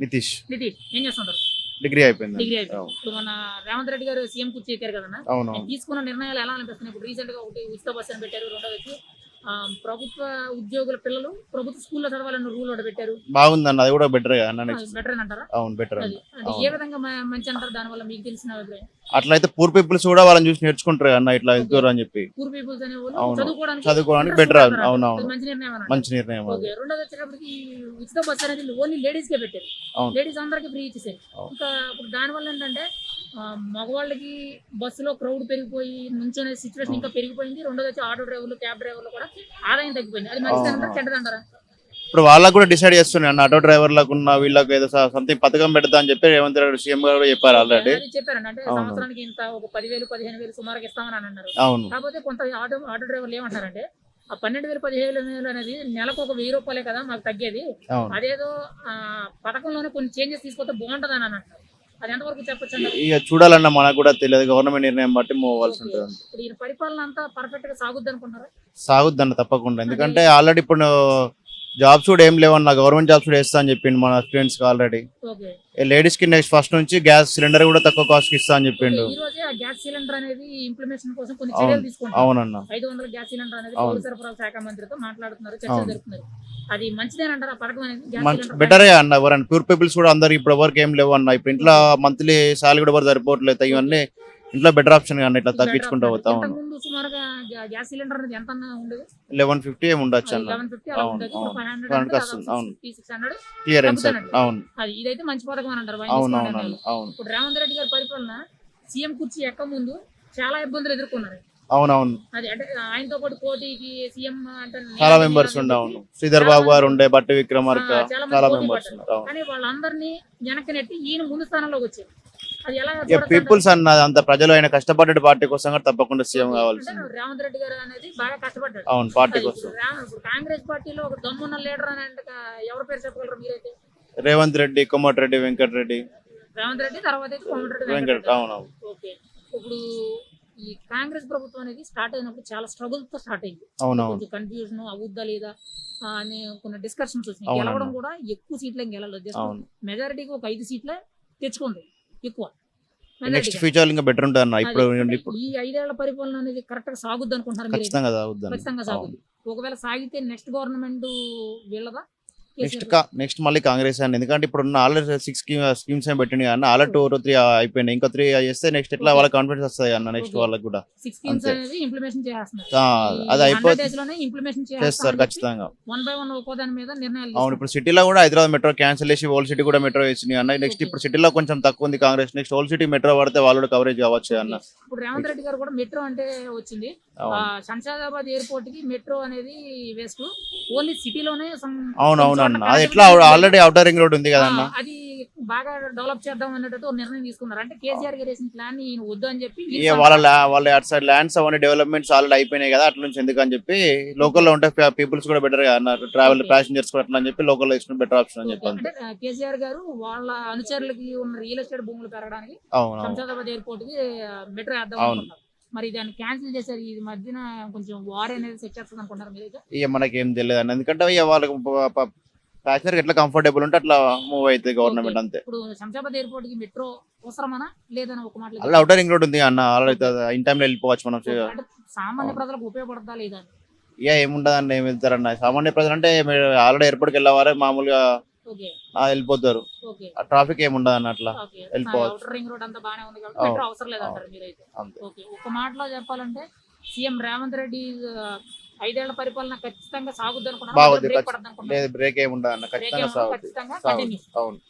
నితీష్. నితీష్ ఏం చేస్తుంటారు? డిగ్రీ అయిపోయింది. డిగ్రీ అయిపోయింది. ఇప్పుడు మన రేవంత్ రెడ్డి గారు సీఎం కుర్చీ ఎక్కారు కదన్నా తీసుకున్న నిర్ణయాలు ఎలా అనిపిస్తున్నాయి? ఇప్పుడు రీసెంట్గా ఒకటి ఉచిత బస్సు అని పెట్టారు రెండోది వచ్చి ప్రభుత్వ ఉద్యోగుల పిల్లలు ప్రభుత్వ స్కూల్లో చదవాలన్న రూల్ ఒకటి పెట్టారు బాగుందన్న అది కూడా బెటర్ బెటర్ అంటారా అవును బెటర్. ఏ విధంగా మంచి అంటారు దానివల్ల మీకు తెలిసిన అట్లయితే పూర్ పీపుల్స్ కూడా వాళ్ళని చూసి నేర్చుకుంటారు అన్న ఇట్లా వెళ్తారు అని చెప్పి పూర్ పీపుల్స్ అనే. చదువుకోవడానికి చదువుకోవడానికి interest better చూపుతారు అవును, అంటారు. అవును. అది మంచి నిర్ణయం మంచి నిర్ణయం రెండోది వచ్చేటప్పటికి ఉచిత బస్సు అనేది ఓన్లీ లేడీస్ కే పెట్టారు. లేడీస్ అందరికి ఫ్రీ ఇచ్చేసారు. ఇంకా ఇప్పుడు దానివల్ల ఏంటంటే మగవాళ్ళకి బస్సులో క్రౌడ్ పెరిగిపోయి నుంచొనే సిచ్యువేషన్ ఇంకా పెరిగిపోయింది. రెండోది వచ్చి ఆటో డ్రైవర్లు క్యాబ్ డ్రైవర్లు కూడా ఆదాయం తగ్గిపోయింది. అది మంచిది అంటారా. చెడ్డదంటారా? ఇప్పుడు వాళ్ళకు కూడా డిసైడ్ చేస్తున్నాయి అన్న ఆటో డ్రైవర్లకు ఉన్న వీళ్ళకి ఏదో సంథింగ్ పథకం పెడతా అని చెప్పి రేవంత్ రెడ్డి సీఎం గారు చెప్పారు ఆల్రెడీ చెప్పారండి. అంటే. సంవత్సరానికి ఇంత ఒక పదివేలు పదిహేను వేలు సుమారుగా ఇస్తామని అని అన్నారు. అవును. కాకపోతే కొంత ఆటో ఆటో డ్రైవర్లు ఏమంటారంటే ఆ పన్నెండు వేలు పదిహేను వేలు అనేది నెలకు ఒక వెయ్యి రూపాయలే కదా మాకు తగ్గేది. అదేదో ఆ, పథకంలోనే కొన్ని చేంజెస్ తీసుకొస్తే బాగుంటుంది అని అంటారు ఇక చూడాలన్న మనకు కూడా తెలియదు. గవర్నమెంట్ నిర్ణయం బట్టి మూవ్ అవ్వాల్సి ఉంటుంది. సాగుద్ది సాగుద్దన్న తప్పకుండా. ఎందుకంటే ఆల్రెడీ ఇప్పుడు జాబ్స్ కూడా ఏం లేవన్న గవర్నమెంట్ జాబ్స్ కూడా వేస్తా అని చెప్పిండు మన స్టూడెంట్స్కి ఆల్రెడీ లేడీస్కి నెక్స్ట్ ఫస్ట్ నుంచి గ్యాస్ సిలిండర్ కూడా తక్కువ కాస్ట్కి ఇస్తా అని చెప్పిండు. అవునన్న. బెటరే అన్న ఎవరన్నా? ప్యూర్ పీపుల్స్ కూడా అందరికి ఇప్పుడు ఎవరికి ఏం లేవు అన్న ఇప్పుడు ఇంట్లో మంత్లీ సాలరీ కూడా ఎవరు సరిపోవట్లేదు. ఇవన్నీ ఇంట్లో బెటర్ ఆప్షన్ అన్న ఇట్లా తగ్గించుకుంటూ పోతా ఉన్నాం. ముందు సుమారుగా గ్యాస్ సిలిండర్ అనేది ఎంత ఉండేది? లెవెన్ ఫిఫ్టీ ఏమి ఉండొచ్చు అన్న. లెవెన్ ఫిఫ్టీ అలా అవును, ఉండేది ఇప్పుడు అవును. ఫైవ్ హండ్రెడ్ 500 వస్తుంది, అవును. Six hundred. క్లియరెన్స్ తగ్గుతానండి. అవును. అది ఇదైతే మంచి పథకం అని అంటారు ఆయన అవును తీసుకున్న అవును నిర్ణయాలు. అవును. ఇప్పుడు రేవంత్ రెడ్డి గారి పరిపాలన సీఎం కుర్చీ ఎక్క ముందు చాలా ఇబ్బందులు ఎదుర్కొన్నారు. అవును అవును అది అంటే ఆయనతో పాటు సీఎం అంటే చాలా మెంబర్స్ అని ఉండే చెప్పి, అవును శ్రీధర్ బాబు గారు ఉండే బట్టి విక్రమార్క చాలా మెంబర్స్ కానీ వాళ్ళందరినీ వెనక్కి నెట్టి ఈయన ముందు స్థానంలోకి వచ్చారు. పీపుల్స్ అన్న అంత ప్రజలు ఆయన కష్టపడ్డ పార్టీ కోసం కూడా తప్పకుండా సీఎం కావాల్సింది. రేవంత్ రెడ్డి గారు అనేది బాగా కష్టపడ్డాడు. అవును పార్టీ కోసం. కాంగ్రెస్ పార్టీలో ఒక దమ్మున్న లీడర్ అని అంటే ఎవరి పేరు చెప్పగలరు మీరైతే? రేవంత్ రెడ్డి కోమటిరెడ్డి వెంకట్ రెడ్డి రేవంత్ రెడ్డి తర్వాత వెంకట్ వెంకటరెడ్డి. అవును అవును ఓకే. ఇప్పుడు ఈ కాంగ్రెస్ ప్రభుత్వం అనేది స్టార్ట్ అయినప్పుడు చాలా స్ట్రగుల్తో స్టార్ట్ అయింది. అవును అవును కొంచెం కన్ఫ్యూజన్ అవుద్దా లేదా అని కొన్ని డిస్కషన్స్ వచ్చినాయి. గెలవడం కూడా ఎక్కువ సీట్లే గెలలేదు. మెజారిటీకి ఒక ఐదు సీట్లే తెచ్చుకుంది. ఎక్కువ. నెక్స్ట్. ఫ్యూచర్ ఇంకా. బెటర్ ఉంటుంది అన్న ఇప్పుడు ఇప్పుడు ఈ ఐదేళ్ళ పరిపాలన అనేది కరెక్ట్గా సాగుద్ది అనుకుంటున్నారు ఖచ్చితంగా సాగుద్ది ఒకవేళ సాగితే నెక్స్ట్ గవర్నమెంట్ వీళ్ళదా? నెక్స్ట్ నెక్స్ట్ మళ్ళీ కాంగ్రెస్ అండి. ఎందుకంటే ఇప్పుడు ఉన్న ఆల్రెడీ సిక్స్ స్కీమ్స్ ఏం పెట్టింది అన్న ఆల్రెడీ టూ త్రీ అయిపోయినాయి ఇంకా త్రీ చేస్తే నెక్స్ట్ ఎట్లా వాళ్ళకి కాన్ఫిడెన్స్ వస్తాయి అన్న నెక్స్ట్. వాళ్ళకి కూడా. అంతే. అది అయిపోతే చేస్తారు ఖచ్చితంగా. అవును ఇప్పుడు సిటీలో కూడా హైదరాబాద్ మెట్రో క్యాన్సిల్ చేసి ఓల్డ్ సిటీ కూడా మెట్రో వేసినాయి అన్న. నెక్స్ట్. ఇప్పుడు సిటీలో కొంచెం తక్కువ ఉంది Congress. Next old city metro పడితే వాళ్ళు కూడా కవరేజ్ కావచ్చు అన్న. ఇప్పుడు రేవంత్ రెడ్డి గారు కూడా మెట్రో అంటే వచ్చింది. శంషాదాబాద్ ఎయిర్పోర్ట్కి మెట్రో అనేది వేస్ట్ ఓన్లీ సిటీలోనే అవును. అవును అన్న అది ఎట్లా? ఆల్రెడీ అవుటర్ రింగ్ రోడ్ ఉంది కదన్న. అది బాగా డెవలప్ చేద్దాం అన్నట్టు నిర్ణయం తీసుకున్నారు. అంటే కేసీఆర్ గారు వేసిన ప్లాన్ ఈయన వద్దు అని చెప్పి వాళ్ళ వాళ్ళ అటు సైడ్ ల్యాండ్స్ అవన్నీ డెవలప్మెంట్స్ ఆల్రెడీ అయిపోయినాయి కదా అట్లా నుంచి ఎందుకు అని చెప్పి లోకల్లో ఉంటే పీపుల్స్ కూడా బెటర్ అన్నారు. ట్రావెల్. ప్యాసింజర్స్ కూడా అట్లా అని చెప్పి లోకల్లో ఇచ్చిన బెటర్ ఆప్షన్ అని చెప్పి కేసీఆర్ గారు వాళ్ళ అనుచరులకి ఉన్న రియల్ ఎస్టేట్ భూములు పెరగడానికి శంషాదాబాద్ ఎయిర్పోర్ట్కి మెట్రో వేద్దాం మరి దాన్ని క్యాన్సిల్ చేశారు. ఈ మధ్యన కొంచెం వార్ అనేది సెట్ చేస్తుంది అనుకుంటారు మీరైతే? ఇక మనకి తెలియదు ఎందుకంటే వాళ్ళకి ప్యాసింజర్ ఎట్లా కంఫర్టబుల్ ఉంటే అట్లా మూవ్ అవుతుంది గవర్నమెంట్ అంతే. ఇప్పుడు శంషాబాద్ ఎయిర్పోర్ట్కి మెట్రో అవసరమనా? లేదని ఒక మాట అలా అవుటర్ రింగ్ రోడ్ ఉంది అన్న ఆల్రెడీ ఇన్ టైంలో వెళ్ళిపోవచ్చు మనం. సామాన్య అవును. ప్రజలకు ఉపయోగపడతా లేదా. ఇక ఏముండదు అన్న ఏం వెళ్తారన్న. సామాన్య ప్రజలు అంటే ఆల్రెడీ ఎయిర్పోర్ట్కి వెళ్ళేవారే మామూలుగా వెళ్ళిపోతారు. ట్రాఫిక్ ఏముండదు అన్న అట్లా వెళ్ళిపోవచ్చు. అవుటర్ రింగ్ రోడ్ అంతా బాగానే ఉంది కాబట్టి అవును. మెట్రో అవసరం లేదంటారు మీరైతే. అంతే. ఓకే ఒక మాటలో చెప్పాలంటే సీఎం రేవంత్ రెడ్డి ఐదేళ్ళ పరిపాలన ఖచ్చితంగా సాగుద్ది అనుకున్నారు బాగుంది, బ్రేక్ ఏముండదు ఖచ్చితంగా అవును.